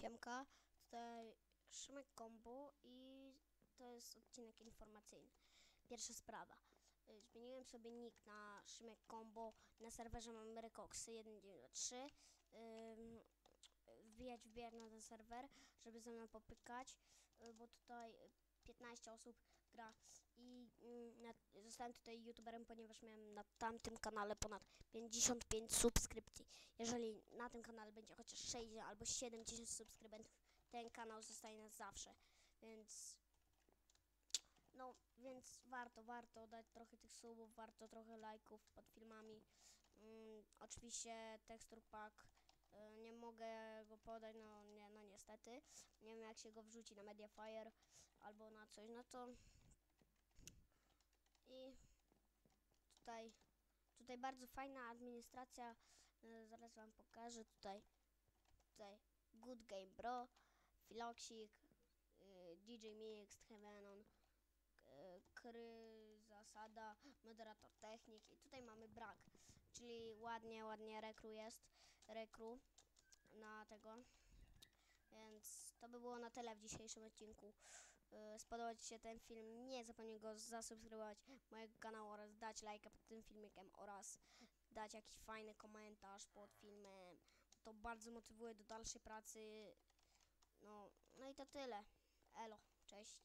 Siemka, tutaj Szymek Kombo i to jest odcinek informacyjny. Pierwsza sprawa. Y, Zmieniłem sobie nick na Szymek Kombo. Na serwerze mam Rekoksy 193. Ym, Wbijać, wbijać na ten serwer, żeby ze mną popykać, y, bo tutaj y, 15 osób gra i na, zostałem tutaj youtuberem, ponieważ miałem na tamtym kanale ponad 55 subskrypcji. Jeżeli na tym kanale będzie chociaż 60 albo 70 subskrybentów, ten kanał zostaje na zawsze. Więc no, więc warto, warto dać trochę tych subów, warto trochę lajków pod filmami. Mm, oczywiście tekstur pack y, nie mogę go podać, no, nie, no niestety. Nie wiem jak się go wrzuci na Mediafire albo na coś, no to i tutaj tutaj bardzo fajna administracja, y, zaraz wam pokażę tutaj tutaj Good Game Bro, Filoxik, y, DJ Mixed, Heavenon, y, Kry, Zasada, Moderator Technik i tutaj mamy brak, czyli ładnie, ładnie rekru jest, rekru na tego, więc to by było na tyle w dzisiejszym odcinku. Spodobał Ci się ten film, nie zapomnij go zasubskrybować mojego kanału oraz dać lajka pod tym filmikiem oraz dać jakiś fajny komentarz pod filmem. To bardzo motywuje do dalszej pracy. No, no i to tyle. Elo, cześć.